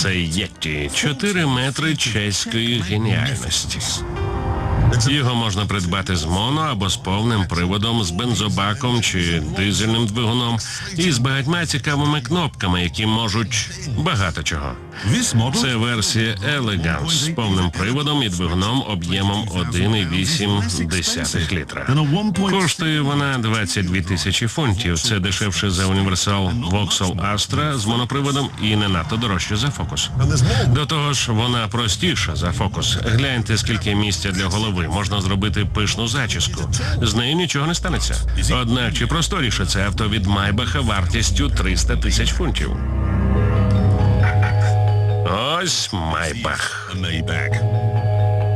Це Єтті. 4 метри чеської геніальності. Його можна придбати з моно або з повним приводом, з бензобаком чи дизельним двигуном і з багатьма цікавими кнопками, які можуть багато чого. Це версія Elegance з повним приводом і двигуном об'ємом 1,8 літра. Коштує вона 22 тисячі фунтів. Це дешевше за універсал Vauxhall Astra з моноприводом і не надто дорожче за фокус. До того ж, вона простіша за фокус. Гляньте, скільки місця для голови. Можна зробити пишну зачіску. З нею нічого не станеться. Однак чи просторіше це авто від Майбаха вартістю 300 тисяч фунтів. Ось Майбах.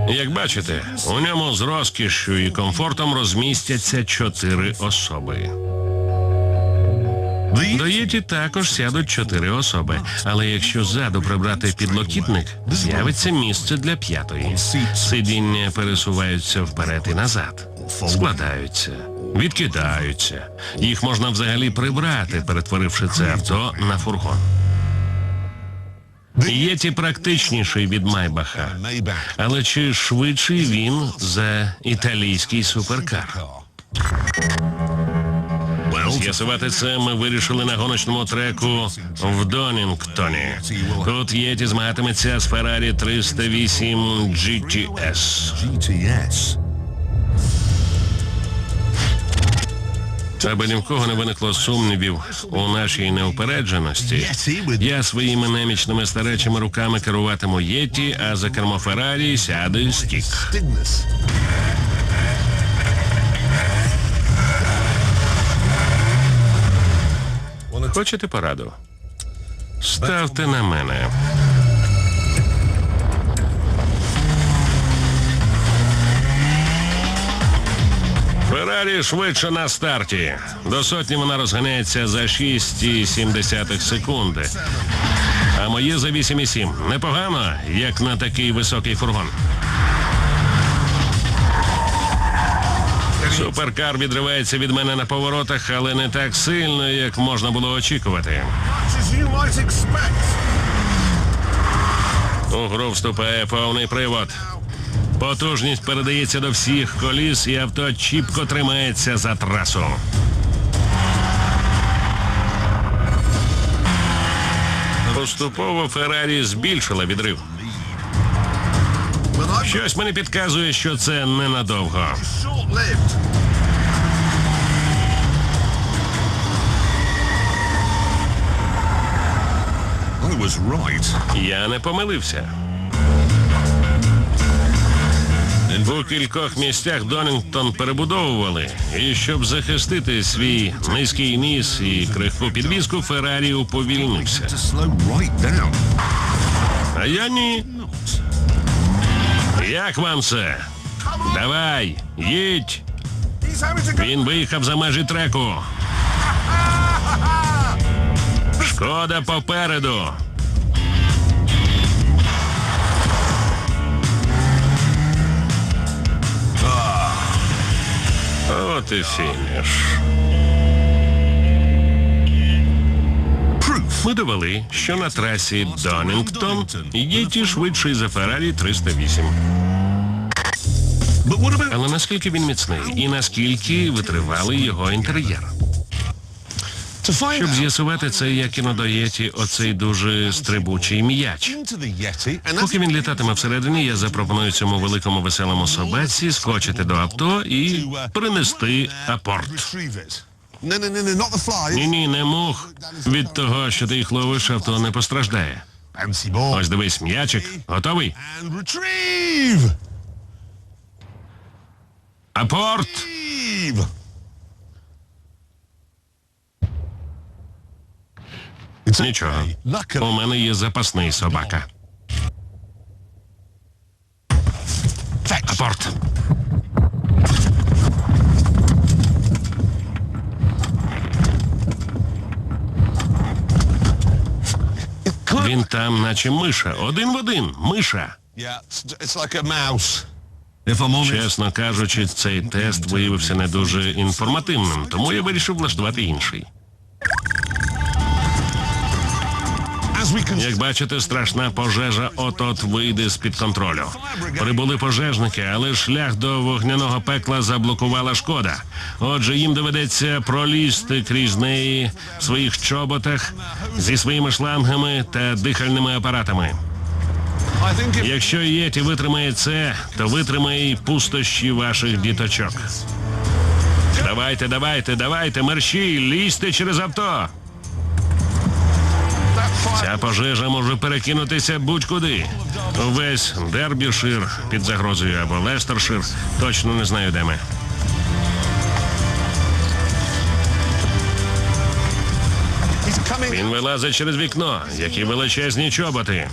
Як бачите, у ньому з розкішшю і комфортом розмістяться чотири особи. До Єті також сядуть чотири особи, але якщо ззаду прибрати підлокітник, з'явиться місце для п'ятої. Сидіння пересуваються вперед і назад, складаються, відкидаються. Їх можна взагалі прибрати, перетворивши це авто на фургон. Єті практичніший від Майбаха, але чи швидший він за італійський суперкар? З'ясувати це ми вирішили на гоночному треку в Донінгтоні. Тут Єті змагатиметься з Феррарі 308 GTS. GTS. Аби ні в кого не виникло сумнівів у нашій неупередженості, я своїми немічними старечими руками керуватиму Єті, а за кермо Феррарі сяде стік. Хочете пораду? Ставте на мене. Феррарі швидше на старті. До сотні вона розганяється за 6,7 секунди. А моє за 8,7. Непогано, як на такий високий фургон. Суперкар відривається від мене на поворотах, але не так сильно, як можна було очікувати. У гру вступає повний привод. Потужність передається до всіх коліс, і авто чіпко тримається за трасу. Поступово Феррарі збільшила відрив. Щось мені підказує, що це ненадовго. Я не помилився. У кількох місцях Донінгтон перебудовували, і щоб захистити свій низький ніс і крихку підвіску, Феррарі уповільнився. А я ні. Як вам це? Давай, їдь. Він виїхав за межі треку. Шкода попереду. От і фініш. Ми довели, що на трасі Донінгтон Єті швидший за Феррарі 308. Але наскільки він міцний і наскільки витривалий його інтер'єр? Щоб з'ясувати це, я кину до Єті оцей дуже стрибучий м'яч. Поки він літатиме всередині, я запропоную цьому великому веселому собаці скочити до авто і принести апорт. Ні, ні, не мух. Від того, що ти їх ловиш, авто не постраждає. Ось дивись, м'ячик. Готовий? Апорт! Нічого. У мене є запасний собака. Апорт. Він там, наче миша. Один в один. Миша. Yeah, it's like a mouse. Чесно кажучи, цей тест виявився не дуже інформативним, тому я вирішив влаштувати інший. Як бачите, страшна пожежа от-от вийде з-під контролю. Прибули пожежники, але шлях до вогняного пекла заблокувала шкода. Отже, їм доведеться пролізти крізь неї в своїх чоботах зі своїми шлангами та дихальними апаратами. Якщо Єті витримає це, то витримає й пустощі ваших діточок. Давайте, давайте, давайте, мерщій, лізьте через авто. Ця пожежа може перекинутися будь-куди. Увесь Дербішир під загрозою або Лестершир. Точно не знаю, де ми. Він вилазить через вікно, які величезні чоботи.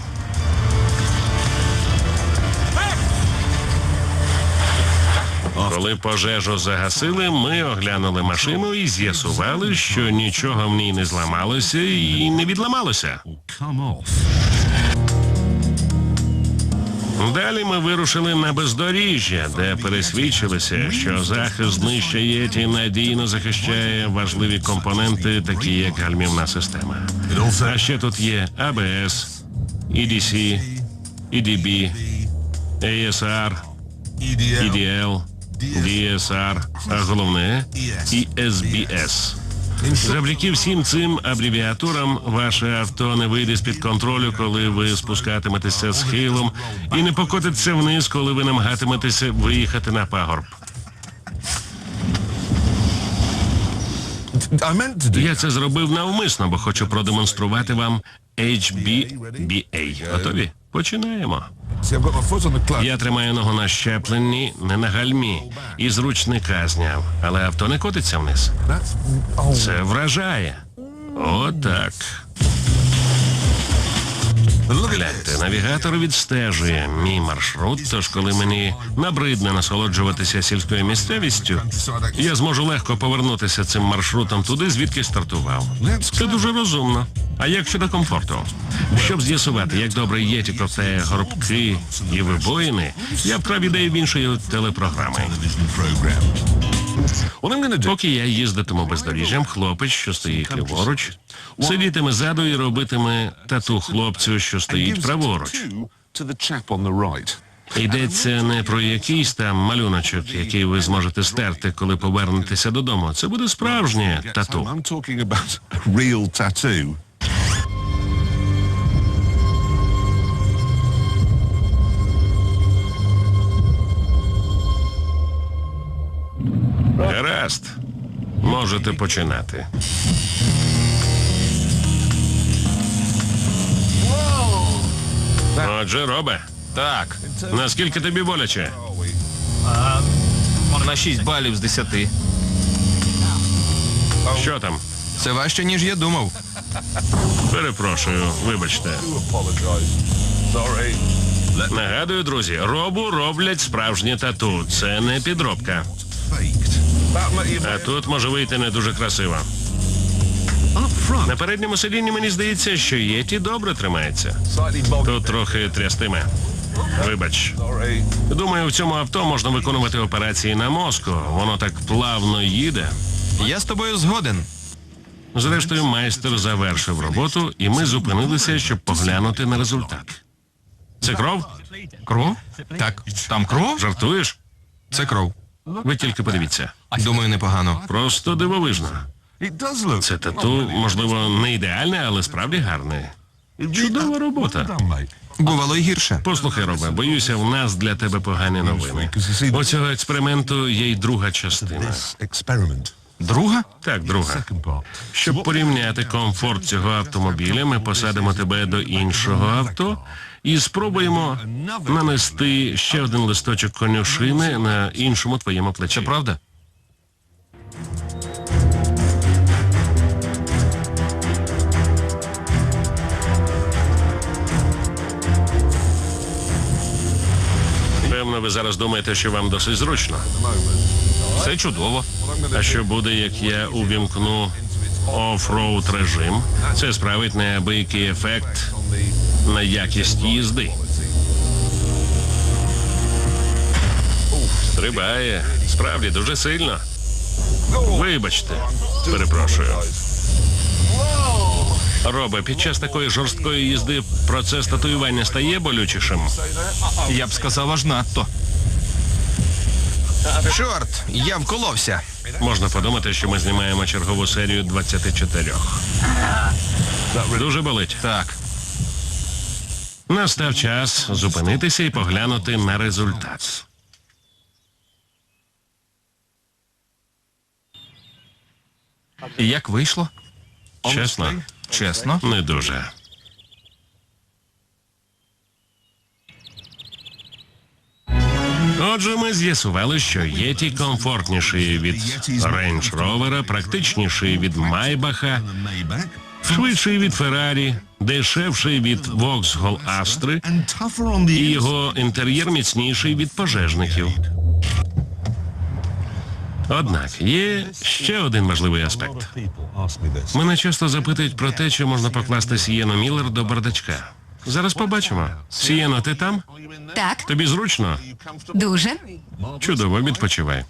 Коли пожежу загасили, ми оглянули машину і з'ясували, що нічого в ній не зламалося і не відламалося. Далі ми вирушили на бездоріжжя, де пересвідчилися, що захист знища єті надійно захищає важливі компоненти, такі як гальмівна система. А ще тут є АБС, EDC, EDB, ASR, EDL, DSR, а головне і SBS. Завдяки всім цим абревіатурам ваше авто не вийде з-під контролю, коли ви спускатиметеся схилом, і не покотиться вниз, коли ви намагатиметеся виїхати на пагорб. Я це зробив навмисно, бо хочу продемонструвати вам HBBA. Готові? Починаємо. Я тримаю ногу на щепленні, не на гальмі, і з ручника зняв, але авто не котиться вниз. Це вражає. Отак. at Гляньте, навігатор відстежує мій маршрут, тож коли мені набридне насолоджуватися сільською місцевістю, я зможу легко повернутися цим маршрутом туди, звідки стартував. Це дуже розумно. А як щодо комфорту? Щоб з'ясувати, як добре єті ковтає горбки і вибоїни, я вкрав ідею в іншої телепрограми. Поки я їздитиму бездоріжжям, хлопець, що стоїть ліворуч, сидітиме ззаду і робитиме тату хлопцю, що стоїть праворуч. Йдеться не про якийсь там малюночок, який ви зможете стерти, коли повернетеся додому. Це буде справжнє тату. Гаразд. Можете починати. Отже, Робе, Так, наскільки тобі боляче? на 6 балів з 10. Що там? Це важче, ніж я думав. Перепрошую, вибачте. Нагадую, друзі, робу роблять справжнє тату. Це не підробка. А тут може вийти не дуже красиво. На передньому сидінні мені здається, що Єті добре тримається. Тут трохи трястиме. Вибач. Думаю, в цьому авто можна виконувати операції на мозку. Воно так плавно їде. Я з тобою згоден. Зрештою, майстер завершив роботу, і ми зупинилися, щоб поглянути на результат. Це кров? Кров? Так, там кров? Жартуєш? Це кров. Ви тільки подивіться. Думаю, непогано. Просто дивовижно. Це тату, можливо, не ідеальне, але справді гарне. Чудова робота. Бувало й гірше. Послухай, Робе, боюся, в нас для тебе погані новини. У цього експерименту є й друга частина. Друга? Так, друга. Щоб порівняти комфорт цього автомобіля, ми посадимо тебе до іншого авто і спробуємо нанести ще один листочок конюшини на іншому твоєму плечі. Це правда? Певно, ви зараз думаєте, що вам досить зручно. Це чудово. А що буде, як я увімкну офроуд режим? Це справить неабиякий ефект на якість їзди. Стрибає. Справді дуже сильно. Вибачте, перепрошую. Робе, під час такої жорсткої їзди процес татуювання стає болючішим. Я б сказав аж надто. Чорт, я вколовся. Можна подумати, що ми знімаємо чергову серію 24. Дуже болить. Так. Настав час зупинитися і поглянути на результат. І як вийшло? Чесно, Чесно. не дуже. Отже, ми з'ясували, що Єті комфортніший від Range Rover, практичніший від Майбаха. Швидший від Феррарі, дешевший від on the і його інтер'єр міцніший від пожежників. Однак є ще один важливий аспект. Мене часто запитують про те, чи можна покласти Сієну Міллер до бардачка. Зараз побачимо. Сієно, ти там? Так, Тобі зручно? дуже. Чудово, відпочивай.